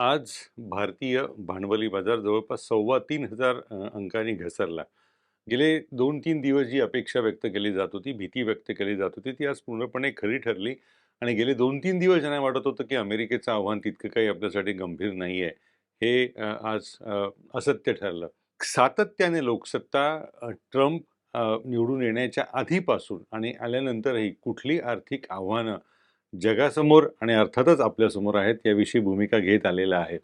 आज भारतीय भांडवली बाजार जवळपास सव्वा तीन हजार अंकांनी घसरला. गेले 2-3 दिवस जी अपेक्षा व्यक्त केली जात होती, भीती व्यक्त केली जात होती, ती आज पूर्णपणे खरी ठरली आणि गेले 2-3 दिवस ज्यांना वाटत होतं, की अमेरिकेचं आव्हान तितकं काही आपल्यासाठी गंभीर नाही आहे हे आज असत्य ठरलं. सातत्याने लोकसत्ता ट्रम्प निवडून येण्याच्या आधीपासून आणि आल्यानंतरही कुठली आर्थिक आव्हानं जगासमोर आणि अर्थातच आपल्यासमोर आहेत, याविषयी भूमिका घेत आलेल्या आहेत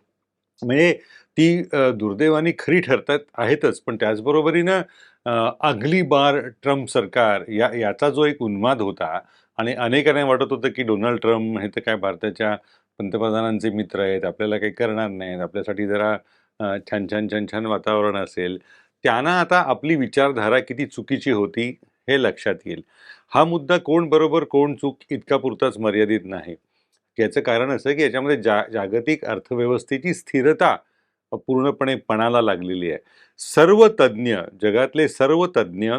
म्हणजे ती दुर्दैवानी दुर्दैवाने खरी ठरतात आहेतच, पण त्याचबरोबरीनं अगली बार ट्रम्प सरकार या याचा जो एक उन्माद होता आणि अनेकांना वाटत होतं, की डोनाल्ड ट्रम्प हे तर काय भारताच्या पंतप्रधानांचे मित्र आहेत, आपल्याला काही करणार नाहीत, आपल्यासाठी जरा छान, छान, छान, छान वातावरण असेल. त्यांना आता आपली विचारधारा किती चुकीची होती, हे लक्षात येईल. हा मुद्दा कोण बरोबर, कोण चूक इतका पुरताच मर्यादित नाही. याचं कारण असं की याच्यामध्ये जा जागतिक अर्थव्यवस्थेची स्थिरता पूर्णपणे पणाला लागलेली आहे. सर्व तज्ञ, जगातले सर्व तज्ञ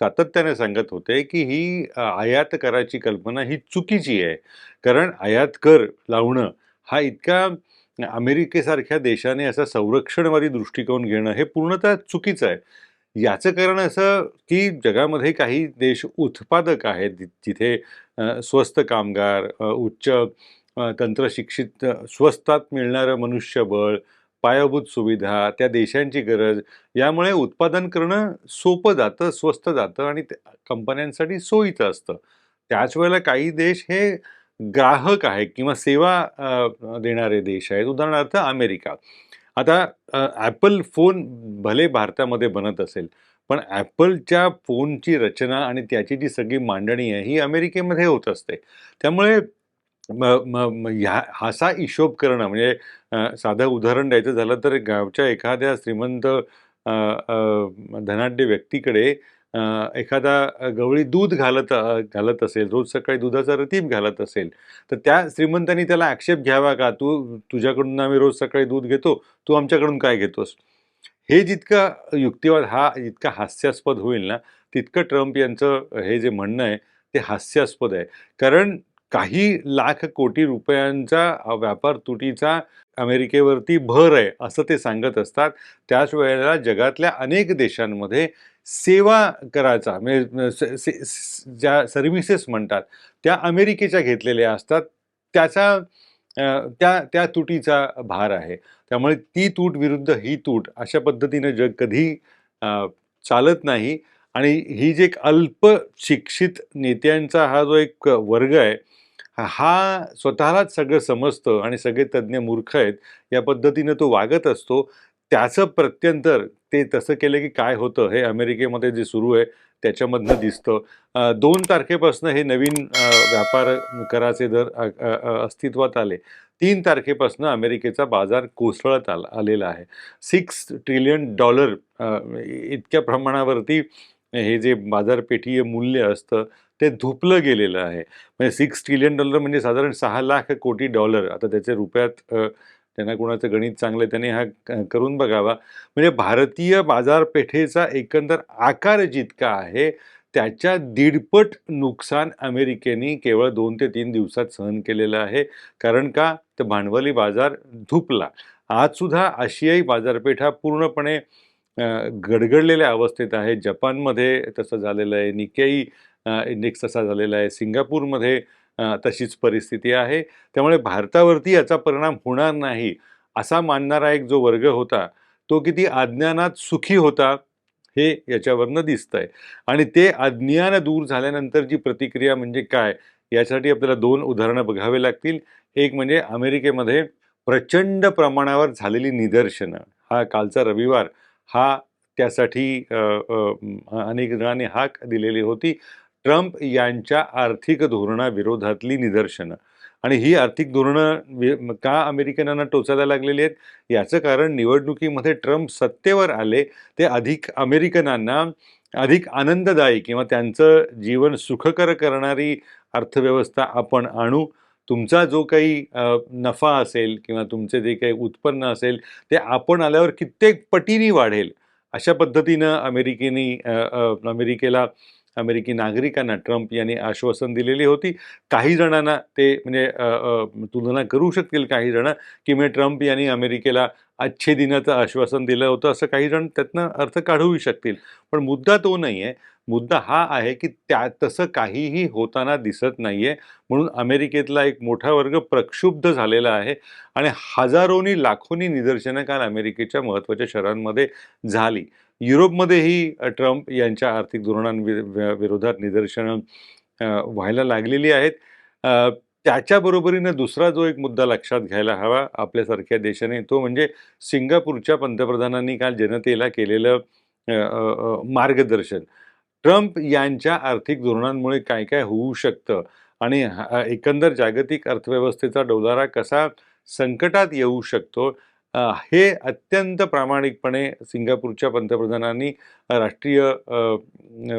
सातत्याने सांगत होते, की ही आयात कराची कल्पना ही चुकीची आहे. कारण आयात कर लावणं हा इतका अमेरिकेसारख्या देशाने असा संरक्षणवादी दृष्टिकोन घेणं हे पूर्णतः चुकीचं आहे. याचं कारण असं, की जगामध्ये काही देश उत्पादक आहेत, जिथे स्वस्त कामगार, उच्च तंत्रशिक्षित स्वस्तात मिळणारं मनुष्यबळ, पायाभूत सुविधा, त्या देशांची गरज, यामुळे उत्पादन करणं सोपं जातं, स्वस्त जातं आणि कंपन्यांसाठी सोयीचं असतं. त्याच वेळेला काही देश हे ग्राहक आहेत किंवा सेवा देणारे देश आहेत. उदाहरणार्थ अमेरिका. आता ॲपल फोन भले भारतामध्ये बनत असेल, पण ॲपलच्या फोनची रचना आणि त्याची जी सगळी मांडणी आहे, ही अमेरिकेमध्ये होत असते. त्यामुळे म म ह्या असा हिशोब करणं म्हणजे साधं उदाहरण द्यायचं झालं तर गावच्या एखाद्या श्रीमंत धनाढ्य व्यक्तीकडे एखादा गवळी दूध घालत घालत असेल, रोज सकाळी दुधाचा रतीब घालत असेल, तर त्या श्रीमंतांनी त्याला आक्षेप घ्यावा का? "तू तुझ्याकडून आम्ही रोज सकाळी दूध घेतो, तू आमच्याकडून काय घेतोस?" हे जितका युक्तिवाद हा जितका हास्यास्पद होईल ना, तितकं ट्रम्प यांचं हे जे म्हणणं आहे, ते हास्यास्पद आहे. कारण काही लाख कोटी रुपयांचा व्यापार तुटीचा अमेरिकेवरती भर आहे, असं ते सांगत असतात. त्याच वेळेला जगातल्या अनेक देशांमध्ये सेवा कराचा म्हणजे से, से ज्या सर्व्हिसेस म्हणतात, त्या अमेरिकेच्या घेतलेल्या असतात. त्याचा त्या त्या तुटीचा भार आहे. त्यामुळे ती तूट विरुद्ध ही तूट अशा पद्धतीनं जग कधी चालत नाही आणि ही जी एक अल्प शिक्षित नेत्यांचा हा जो एक वर्ग आहे, हा स्वतःलाच सगळं समजतं आणि सगळे तज्ज्ञ मूर्ख आहेत, या पद्धतीनं तो वागत असतो. त्याचं प्रत्यंतर ते तसं केलं की काय होतं, हे अमेरिकेमध्ये जे सुरू आहे, त्याच्यामधनं दिसतं. दोन तारखेपासून हे नवीन व्यापार कराचे दर अस्तित्वात आले. तीन तारखेपासून अमेरिकेचा बाजार कोसळत आला आलेला आहे. सिक्स ट्रिलियन डॉलर इतक्या प्रमाणावरती हे जे बाजारपेठीय मूल्य असतं, ते धुपलं गेलेलं आहे. म्हणजे सिक्स ट्रिलियन डॉलर म्हणजे साधारण सहा लाख कोटी डॉलर. आता त्याचे रुपयात त्यांना कोणाचं गणित चांगलं आहे, त्यांनी हा करून बघावा. म्हणजे भारतीय बाजारपेठेचा एकंदर आकार जितका आहे, त्याच्या दीडपट नुकसान अमेरिकेने केवळ दोन ते तीन दिवसात सहन केलेलं आहे. कारण का? तर भांडवली बाजार धुपला. आजसुद्धा आशियाई बाजारपेठा पूर्णपणे गडगडलेल्या अवस्थेत आहे. जपानमध्ये तसं झालेलं आहे. निकेई इंडेक्स तसा झालेला आहे. सिंगापूरमध्ये तशीच परिस्थिती आहे. त्यामुळे भारतावरती याचा परिणाम होणार नाही, असा मानणारा एक जो वर्ग होता, तो किती अज्ञानात सुखी होता, हे याच्यावरनं दिसतंय. आणि ते अज्ञान दूर झाल्यानंतरची प्रतिक्रिया म्हणजे काय? यासाठी आपल्याला दोन उदाहरणं बघावी लागतील. एक म्हणजे अमेरिकेमध्ये प्रचंड प्रमाणावर झालेली निदर्शनं. हा कालचा रविवार हा त्यासाठी अनेक जणांनी हाक दिलेली होती. ट्रम्प यांच्या आर्थिक धोरणाविरोधातली निदर्शनं आणि ही आर्थिक धोरणं का अमेरिकनांना टोचायला लागलेली आहेत? याचं कारण निवडणुकीमध्ये ट्रम्प सत्तेवर आले, ते अधिक अमेरिकनांना अधिक आनंददायी किंवा त्यांचं जीवन सुखकर करणारी अर्थव्यवस्था आपण आणू. तुमचा जो काही नफा असेल किंवा तुमचे जे काही उत्पन्न असेल, ते आपण आल्यावर कित्येक पटीने वाढेल. अशा पद्धतीनं अमेरिकेने अमेरिकेला अमेरिकी नागरिकांना ट्रम्प यांनी आश्वासन दिलेली होती. काही जणांना ते म्हणजे तुलना करू शकतील काही जण की म्हणजे ट्रम्प यांनी अमेरिकेला अच्छे दिनाचं आश्वासन दिलं होतं असं काही जण त्यातनं अर्थ काढूही शकतील. पण मुद्दा तो नाही आहे मुद्दा हा आहे की त्या तसं काहीही होताना दिसत नाही आहे म्हणून अमेरिकेतला एक मोठा वर्ग प्रक्षुब्ध झालेला आहे आणि हजारोनी लाखोनी निदर्शनं काल अमेरिकेच्या महत्त्वाच्या शहरांमध्ये झाली. युरोपमध्येही ट्रम्प यांच्या आर्थिक धोरणांविरोधात निदर्शनं व्हायला लागलेली आहेत. त्याच्याबरोबरीनं दुसरा जो एक मुद्दा लक्षात घ्यायला हवा आपल्यासारख्या देशाने तो म्हणजे सिंगापूरच्या पंतप्रधानांनी काल जनतेला केलेलं मार्गदर्शन. ट्रम्प यांच्या आर्थिक धोरणांमुळे काय काय होऊ शकतं आणि एकंदर जागतिक अर्थव्यवस्थेचा डोलारा कसा संकटात येऊ शकतो हे अत्यंत प्रामाणिकपणे सिंगापूरच्या पंतप्रधानांनी राष्ट्रीय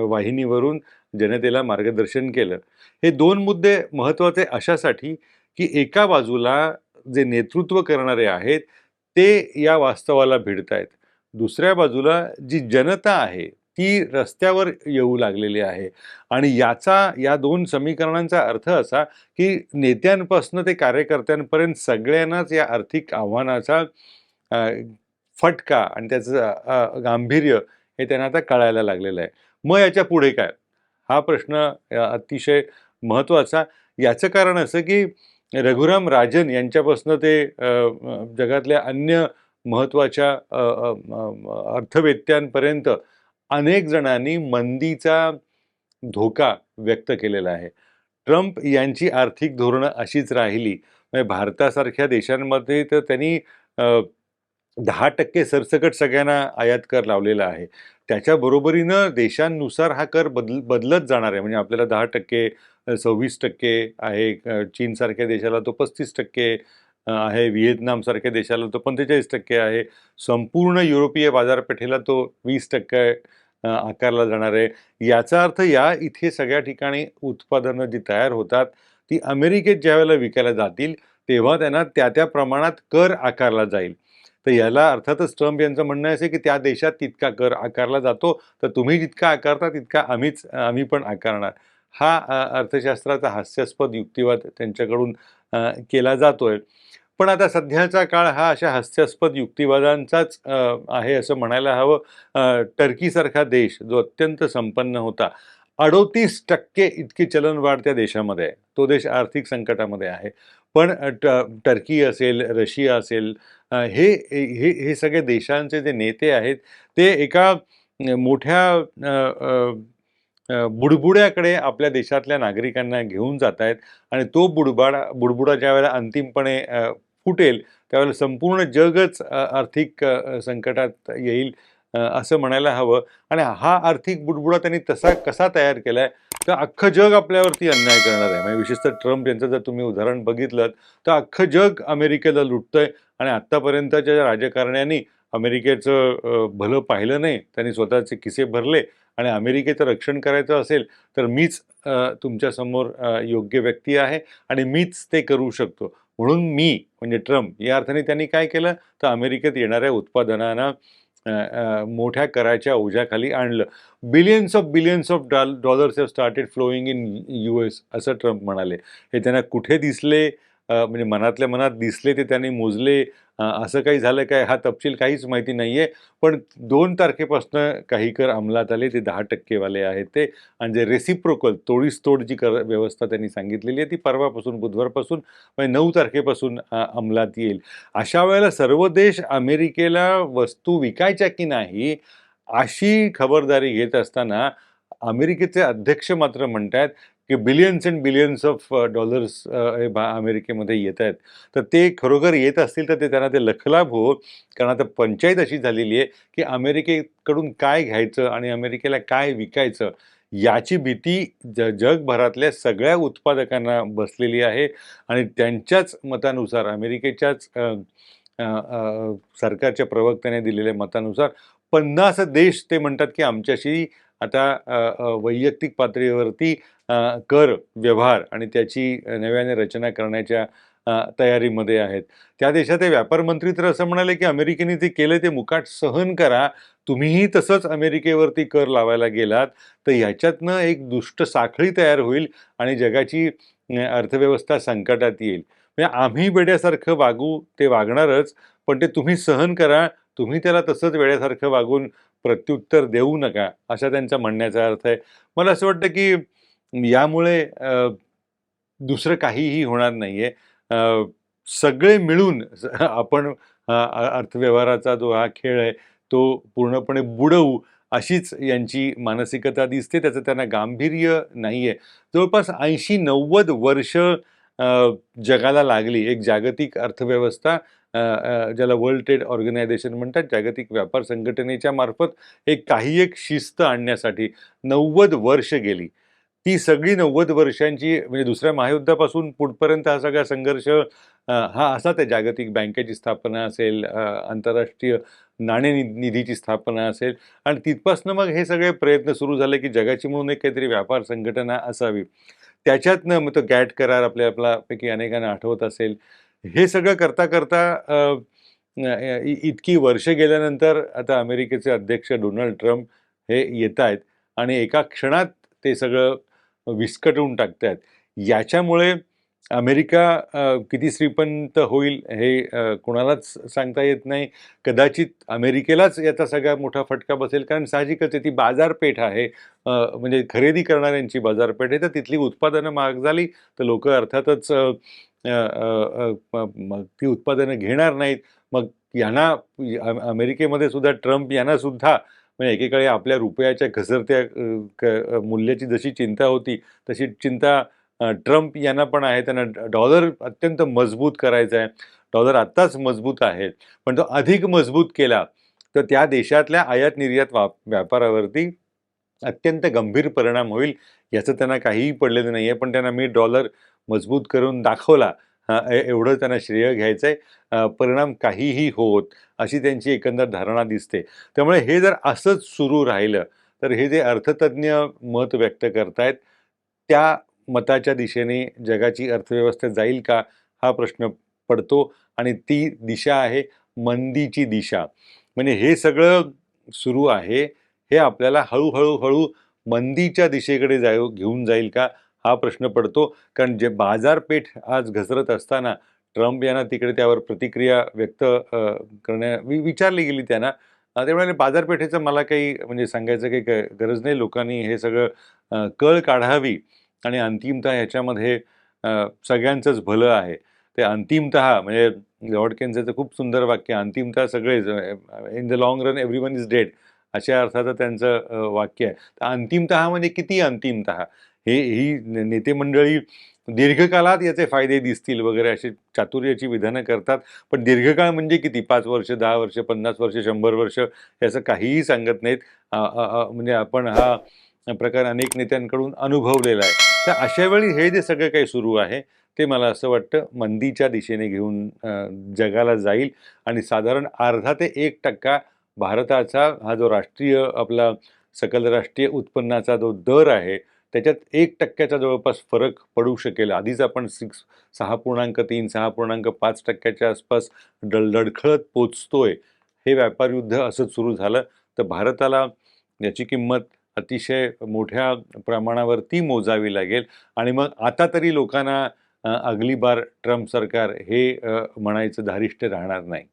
वाहिनीवरून जनतेला मार्गदर्शन केलं. हे दोन मुद्दे महत्त्वाचे अशासाठी की एका बाजूला जे नेतृत्व करणारे आहेत ते या वास्तवाला भिडत आहेत दुसऱ्या बाजूला जी जनता आहे ती रस्त्यावर येऊ लागलेली आहे. आणि याचा या दोन समीकरणांचा अर्थ असा की नेत्यांपासून ते कार्यकर्त्यांपर्यंत सगळ्यांनाच या आर्थिक आव्हानाचा फटका आणि त्याचं गांभीर्य हे त्यांना आता कळायला लागलेलं आहे. मग याच्यापुढे काय? हा प्रश्न अतिशय महत्त्वाचा. याचं कारण असं की रघुराम राजन यांच्यापासून ते जगातल्या अन्य महत्त्वाच्या अर्थवेत्यांपर्यंत अनेक जणांनी मंदीचा धोका व्यक्त केलेला आहे. ट्रम्प यांची आर्थिक धोरणं अशीच राहिली. म्हणजे भारतासारख्या देशांमध्ये तर त्यांनी दहा टक्के सरसकट सगळ्यांना आयात कर लावलेला आहे. त्याच्या बरोबरीनं देशांनुसार हा कर बदल बदलत जाणार आहे. म्हणजे आपल्याला दहा टक्के सव्वीस टक्के आहे. चीनसारख्या देशाला तो पस्तीस टक्के आहे. व्हिएतनामसारख्या देशाला तो पंचेचाळीस टक्के आहे. संपूर्ण युरोपीय बाजारपेठेला तो वीस टक्के आकारला जाणार आहे. याचा अर्थ या इथे सगळ्या ठिकाणी उत्पादनं जी तयार होतात ती अमेरिकेत ज्यावेळेला विकायला जातील तेव्हा त्यांना त्या त्या प्रमाणात कर आकारला जाईल. तर याला अर्थातच ट्रम्प यांचं म्हणणं असे की त्या देशात तितका कर आकारला जातो. तर तुम्ही जितका आकारता तितका आम्हीच आम्ही पण आकारणार. हा अर्थशास्त्राचा हास्यास्पद युक्तिवाद त्यांच्याकडून केला जातोय. पण आता सध्याचा काळ हा अशा हास्यास्पद युक्तिवादांचाच आहे असं म्हणायला हवं. टर्कीसारखा देश जो अत्यंत संपन्न होता अडोतीस टक्के इतकी चलनवाढ त्या देशामध्ये आहे. तो देश आर्थिक संकटामध्ये आहे. पण ट टर्की असेल रशिया असेल हे हे हे सगळे देशांचे जे नेते आहेत ते एका मोठ्या बुडबुड्याकडे आपल्या देशातल्या नागरिकांना घेऊन जात आहेत आणि तो बुडबाडा बुडबुडा ज्यावेळेला अंतिमपणे फुटेल त्यावेळेला संपूर्ण जगच आर्थिक संकटात येईल असं म्हणायला हवं. आणि हा आर्थिक बुडबुडा त्यांनी तसा कसा तयार केला आहे तर अख्खं जग आपल्यावरती अन्याय करणार आहे. म्हणजे विशेषतः ट्रम्प यांचं जर तुम्ही उदाहरण बघितलं तर अख्खं जग अमेरिकेला लुटतंय आणि आत्तापर्यंतच्या राजकारण्यांनी अमेरिकेचं भलं पाहिलं नाही त्यांनी स्वतःचे किसे भरले आणि अमेरिकेचं रक्षण करायचं असेल तर मीच तुमच्यासमोर योग्य व्यक्ती आहे आणि मीच ते करू शकतो. म्हणून मी म्हणजे ट्रम्प या अर्थाने त्यांनी काय केलं? तर अमेरिकेत येणाऱ्या उत्पादनांना मोठ्या कराच्या ओझ्याखाली आणलं. Billions of billions of doll dollars have started flowing in U S असं ट्रम्प म्हणाले. हे त्यांना कुठे दिसले? म्हणजे मनातल्या मनात दिसले ते त्यांनी मोजले. असं काही झालं काय? हा तपशील काहीच माहिती नाही आहे पण दोन तारखेपासून काही कर अंमलात आले. ते दहा टक्केवाले आहेत ते. आणि जे रेसिप्रोकल तोडीस तोड जी कर व्यवस्था त्यांनी सांगितलेली आहे ती परवापासून बुधवारपासून म्हणजे नऊ तारखेपासून अंमलात येईल. अशा वेळेला सर्व देश अमेरिकेला वस्तू विकायच्या की नाही अशी खबरदारी घेत असताना अमेरिकेचे अध्यक्ष मात्र म्हणतात की billions and billions of dollars अमेरिकेमध्ये येत आहेत. तर ते खरोखर येत असतील तर ते त्यांना ते लखलाभ हो कारण आता पंचायत अशी झालेली आहे की अमेरिकेकडून काय घ्यायचं आणि अमेरिकेला काय विकायचं याची भीती ज जगभरातल्या सगळ्या उत्पादकांना बसलेली आहे. आणि त्यांच्याच मतानुसार अमेरिकेच्याच सरकारच्या प्रवक्त्याने दिलेल्या मतानुसार पन्नास देश ते म्हणतात की आमच्याशी आता वैयक्तिक पातळीवरती कर व्यवहार आणि त्याची नव्याने रचना करण्याच्या तयारीमध्ये आहेत. त्या देशाचे व्यापार मंत्री तर असं म्हणाले की अमेरिकेने जे केलं ते मुकाट सहन करा. तुम्हीही तसंच अमेरिकेवरती कर लावायला गेलात तर ह्याच्यातनं एक दुष्ट साखळी तयार होईल आणि जगाची अर्थव्यवस्था संकटात येईल. म्हणजे आम्ही वेड्यासारखं वागू ते वागणारच पण ते तुम्ही सहन करा. तुम्ही त्याला तसंच वेड्यासारखं वागून प्रत्युत्तर देऊ नका असा त्यांचा म्हणण्याचा अर्थ आहे. मला असं वाटतं की यामुळे दुसरं काहीही होणार नाही आहे सगळे मिळून आपण अर्थव्यवहाराचा जो हा खेळ आहे तो पूर्णपणे बुडवू अशीच यांची मानसिकता दिसते. त्याचं त्यांना गांभीर्य नाही आहे जवळपास ऐंशी नव्वद वर्ष जगाला लागली एक जागतिक अर्थव्यवस्था. ज्याला वर्ल्ड ट्रेड ऑर्गनायझेशन म्हणतात जागतिक व्यापार संघटनेच्या मार्फत एक काही एक शिस्त आणण्यासाठी नव्वद वर्ष गेली. ती सगळी नव्वद वर्षांची म्हणजे दुसऱ्या महायुद्धापासून पुढपर्यंत हा सगळा संघर्ष हा असा त्या जागतिक बँकेची स्थापना असेल आंतरराष्ट्रीय नाणे निधीची स्थापना असेल. आणि तिथपासनं मग हे सगळे प्रयत्न सुरू झाले की जगाची म्हणून एक काहीतरी व्यापार संघटना असावी. त्याच्यातनं मग तो गॅट करार आपल्या आपल्यापैकी अनेकांना आठवत असेल. हे सगळं करता करता इ- इतकी वर्ष गेल्यानंतर आता अमेरिकेचे अध्यक्ष डोनाल्ड ट्रम्प हे येत आहेत आणि एका क्षणात ते सगळं विस्कटवून आहेत याच्यामुळे अमेरिका किती श्रीपंत होईल हे कोणालाच सांगता येत नाही. कदाचित अमेरिकेलाच याचा सगळ्यात मोठा फटका बसेल कारण साहजिकच आहे ती बाजारपेठ आहे. म्हणजे खरेदी करणाऱ्यांची बाजारपेठ आहे तर तिथली उत्पादनं महाग झाली तर लोक अर्थातच मग ती उत्पादनं घेणार नाहीत. मग यांना अमेरिकेमध्ये सुद्धा ट्रम्प यांना सुद्धा म्हणजे एकेकाळी आपल्या रुपयाच्या घसरत्या क- मूल्याची जशी चिंता होती तशी चिंता ट्रम्प यांना पण आहे त्यांना ड- डॉलर अत्यंत मजबूत करायचा आहे डॉलर आत्ताच मजबूत आहे पण तो अधिक मजबूत केला तर त्या देशातल्या आयात निर्यात वा व्यापारावरती अत्यंत गंभीर परिणाम होईल याचं त्यांना काहीही पडलेलं नाही आहे पण त्यांना मी डॉलर मजबूत करून दाखवला एवढं त्यांना श्रेय घ्यायचं आहे परिणाम काहीही होत अशी त्यांची एकंदर धारणा दिसते. त्यामुळे हे जर असंच सुरू राहिलं तर हे जे अर्थतज्ज्ञ मत व्यक्त करतायत त्या मताच्या दिशेने जगाची अर्थव्यवस्था जाईल का हा प्रश्न पडतो. आणि ती दिशा आहे मंदीची दिशा. म्हणजे हे सगळं सुरू आहे. हे आपल्याला हळूहळू हळू मंदीच्या दिशेकडे जाय घेऊन जाईल का हा प्रश्न पडतो. कारण जे बाजारपेठ आज घसरत असताना ट्रम्प यांना तिकडे त्यावर प्रतिक्रिया व्यक्त करण्या वि विचारली गेली त्यांना. अ, ते म्हणाले बाजारपेठेचं मला काही म्हणजे सांगायचं काही गरज नाही. लोकांनी हे सगळं कळ काढावी. आणि अंतिमतः ह्याच्यामध्ये सगळ्यांचंच भलं आहे. ते अंतिमतः म्हणजे लॉर्ड केन्सचं खूप सुंदर वाक्य अंतिमतः सगळेच in the long run everyone is dead अशा अर्थाचं त्यांचं वाक्य आहे. तर अंतिमतः म्हणजे किती अंतिमतः? हे ही नेतेमंडळी नेते मंडळी दीर्घकाळात याचे फायदे दिसतील वगैरे अशी चातुर्याची विधानं करतात पण दीर्घकाळ म्हणजे किती? पाच वर्ष दहा वर्ष पन्नास वर्ष शंभर वर्ष याचं काहीही सांगत नाहीत. म्हणजे आपण हा प्रकार अनेक नेत्यांकडून अनुभवलेला आहे. तर अशावेळी हे जे सगळं काही सुरू आहे ते मला असं वाटतं मंदीच्या दिशेने घेऊन जगाला जाईल आणि साधारण अर्धा ते एक टक्का भारताचा हा जो राष्ट्रीय आपला सकल राष्ट्रीय उत्पन्नाचा जो दर आहे त्याच्यात एक टक्क्याचा जवळपास फरक पडू शकेल. आधीच आपण सिक्स सहा पूर्णांक तीन सहा पूर्णांक पाच टक्क्याच्या आसपास डल पोचतोय. हे व्यापार युद्ध असंच सुरू झालं. तर भारताला याची किंमत अतिशय मोठ्या प्रमाणावरती मोजावी लागेल. आणि मग आता तरी लोकांना अगली बार ट्रम्प सरकार हे म्हणायचं धारिष्ट राहणार नाही.